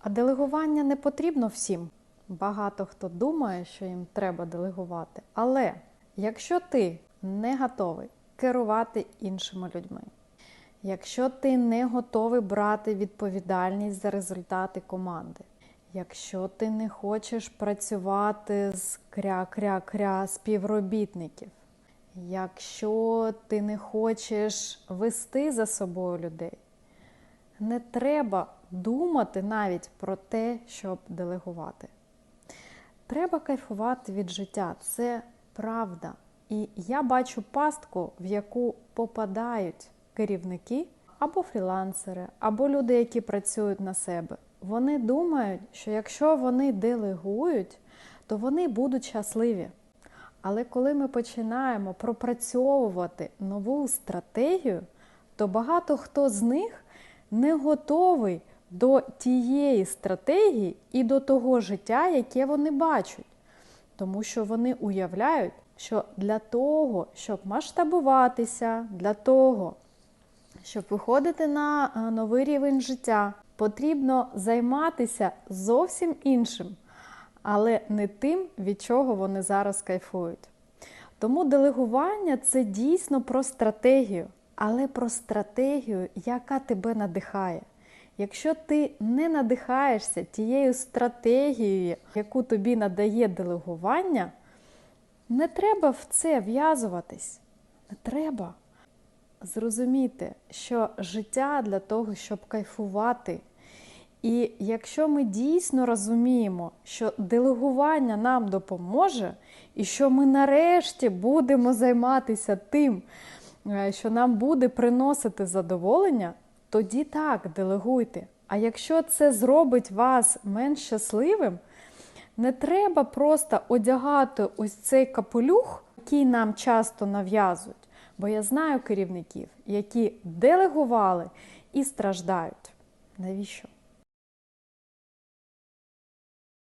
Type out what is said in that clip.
А делегування не потрібно всім. Багато хто думає, що їм треба делегувати. Але якщо ти не готовий керувати іншими людьми, якщо ти не готовий брати відповідальність за результати команди, якщо ти не хочеш працювати з кря-кря-кря співробітників, якщо ти не хочеш вести за собою людей, не треба думати навіть про те, щоб делегувати. Треба кайфувати від життя, це правда. І я бачу пастку, в яку попадають керівники або фрілансери, або люди, які працюють на себе. Вони думають, що якщо вони делегують, то вони будуть щасливі. Але коли ми починаємо пропрацьовувати нову стратегію, то багато хто з них не готовий до тієї стратегії і до того життя, яке вони бачать. Тому що вони уявляють, що для того, щоб масштабуватися, для того, щоб виходити на е, новий рівень життя, потрібно займатися зовсім іншим, але не тим, від чого вони зараз кайфують. Тому делегування це дійсно про стратегію, але про стратегію, яка тебе надихає. Якщо ти не надихаєшся тією стратегією, яку тобі надає делегування, не треба в це в'язуватись. Не треба. Зрозуміти, що життя для того, щоб кайфувати. І якщо ми дійсно розуміємо, що делегування нам допоможе, і що ми нарешті будемо займатися тим, е, що нам буде приносити задоволення, тоді так, делегуйте. А якщо це зробить вас менш щасливим, не треба просто одягати ось цей капелюх, який нам часто нав'язують. Бо я знаю керівників, які делегували і страждають. Навіщо?